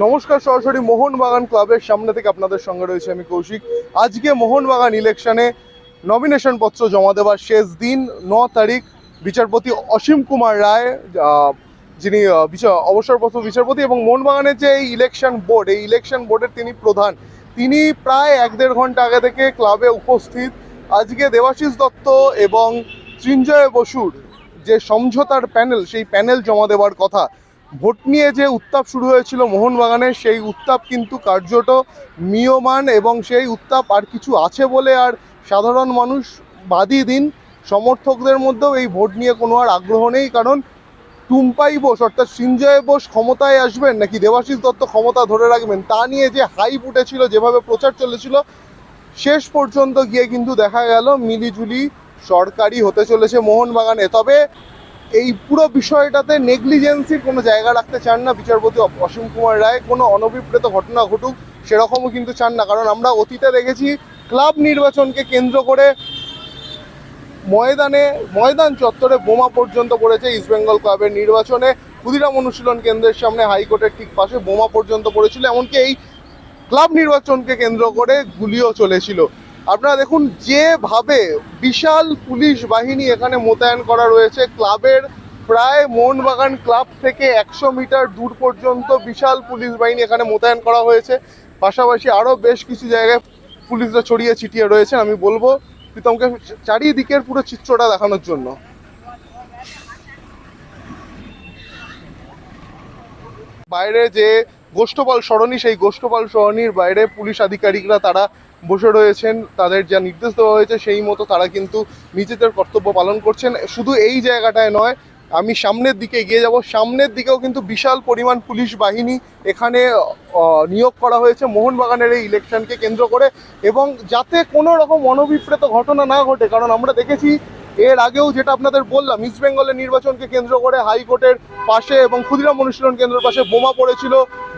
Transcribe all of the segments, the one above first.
নমস্কার, সরাসরি মোহনবাগান ক্লাবের সামনে থেকে আপনাদের সঙ্গে রয়েছে আমি কৌশিক। আজকে মোহনবাগান ইলেকশনে নমিনেশন পত্র জমা দেওয়ার শেষ দিন, ন তারিখ, বিচারপতি অসীম কুমার রায় যিনি অবসরপ্রাপ্ত বিচারপতি এবং মোহনবাগানের যে এই ইলেকশন বোর্ড এই ইলেকশন বোর্ডের তিনি প্রধান। তিনি প্রায় এক দেড় ঘণ্টা আগে থেকে ক্লাবে উপস্থিত। আজকে দেবাশিস দত্ত এবং সৃঞ্জয় বসুর যে সমঝোতার প্যানেল সেই প্যানেল জমা দেওয়ার কথা ভোট নিয়ে যে উত্তাপ শুরু হয়েছিল মোহনবাগানের সেই উত্তাপ কিন্তু কার্যত মিয়মান এবং সেই উত্তাপ আর কিছু আছে বলে আর সাধারণ মানুষ বাদই দিন। সমর্থকদের মধ্যেও এই ভোট নিয়ে কোনো আর আগ্রহ নেই, কারণ টুম্পাই বোস অর্থাৎ সঞ্জয় বোস ক্ষমতায় আসবেন নাকি দেবাশিস দত্ত ক্ষমতা ধরে রাখবেন, তা নিয়ে যে হাইপ উঠেছিল, যেভাবে প্রচার চলেছিল, শেষ পর্যন্ত গিয়ে কিন্তু দেখা গেল মিলিজুলি সরকারি হতে চলেছে মোহনবাগানে। তবে এই পুরো বিষয়টাতে নেগলিজেন্সির কোনো জায়গা রাখতে চান না বিচারপতি অসীম কুমার রায়। কোনো অনভিপ্রেত ঘটনা ঘটুক, সেরকমও কিন্তু চান না। কারণ আমরা অতীতে দেখেছি, ক্লাব নির্বাচনকে কেন্দ্র করে ময়দানে, ময়দান চত্বরে বোমা পর্যন্ত পড়েছে ইস্টবেঙ্গল ক্লাবের নির্বাচনে। ক্ষুদিরাম অনুশীলন কেন্দ্রের সামনে হাইকোর্টের ঠিক পাশে বোমা পর্যন্ত পড়েছিল, এমনকি এই ক্লাব নির্বাচনকে কেন্দ্র করে গুলিও চলেছিল। আপনারা দেখুন, যেভাবে বিশাল পুলিশ বাহিনী এখানে মোতায়েন করা রয়েছে, ক্লাবের প্রায় মোহনবাগান ক্লাব থেকে একশো মিটার দূর পর্যন্ত বিশাল পুলিশ বাহিনী এখানে মোতায়েন করা হয়েছে। পাশাপাশি আরও বেশ কিছু জায়গায় পুলিশরা ছড়িয়ে ছিটিয়ে রয়েছে। আমি বলব, প্রীতমকে চারিদিকের পুরো চিত্রটা দেখানোর জন্য। বাইরে যে গোষ্ঠপাল সরণি, সেই গোষ্ঠপাল সরণির বাইরে পুলিশ আধিকারিকরা তারা বসে রয়েছেন, তাদের যা নির্দেশ দেওয়া হয়েছে সেই মতো তারা কিন্তু নিজেদের কর্তব্য পালন করছেন। শুধু এই জায়গাটায় নয়, আমি সামনের দিকে এগিয়ে যাব। সামনের দিকেও কিন্তু বিশাল পরিমাণ পুলিশ বাহিনী এখানে নিয়োগ করা হয়েছে মোহনবাগানের এই ইলেকশনকে কেন্দ্র করে। এবং যাতে কোনো রকম অনভিপ্রেত ঘটনা না ঘটে, কারণ আমরা দেখেছি এর আগেও যেটা আপনাদের বললাম ইস্ট বেঙ্গলের নির্বাচনকে কেন্দ্র করে হাইকোর্টের পাশে এবং ক্ষুদিরাম অনুশীলন কেন্দ্রের পাশে বোমা পড়েছিল,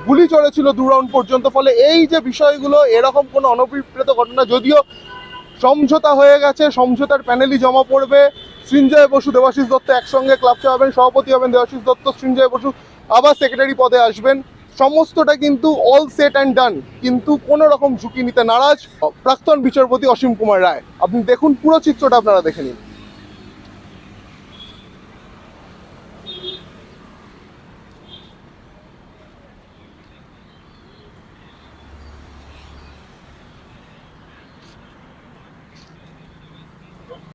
গুলি চলেছিল দু রাউন্ড পর্যন্ত। ফলে এই যে বিষয়গুলো, এরকম কোনো অনভিপ্রেত ঘটনা যদিও সমঝোতা হয়ে গেছে, সমঝোতার প্যানেলই জমা পড়বে। সৃঞ্জয় বসু, দেবাশিস দত্ত একসঙ্গে ক্লাব চালাবেন, সভাপতি হবেন দেবাশিস দত্ত, সৃঞ্জয় বসু আবার সেক্রেটারি পদে আসবেন। সমস্তটা কিন্তু অল সেট অ্যান্ড ডান কিন্তু কোনো রকম ঝুঁকি নিতে নারাজ প্রাক্তন বিচারপতি অসীম কুমার রায়। আপনি দেখুন পুরো চিত্রটা, আপনারা দেখে নিন।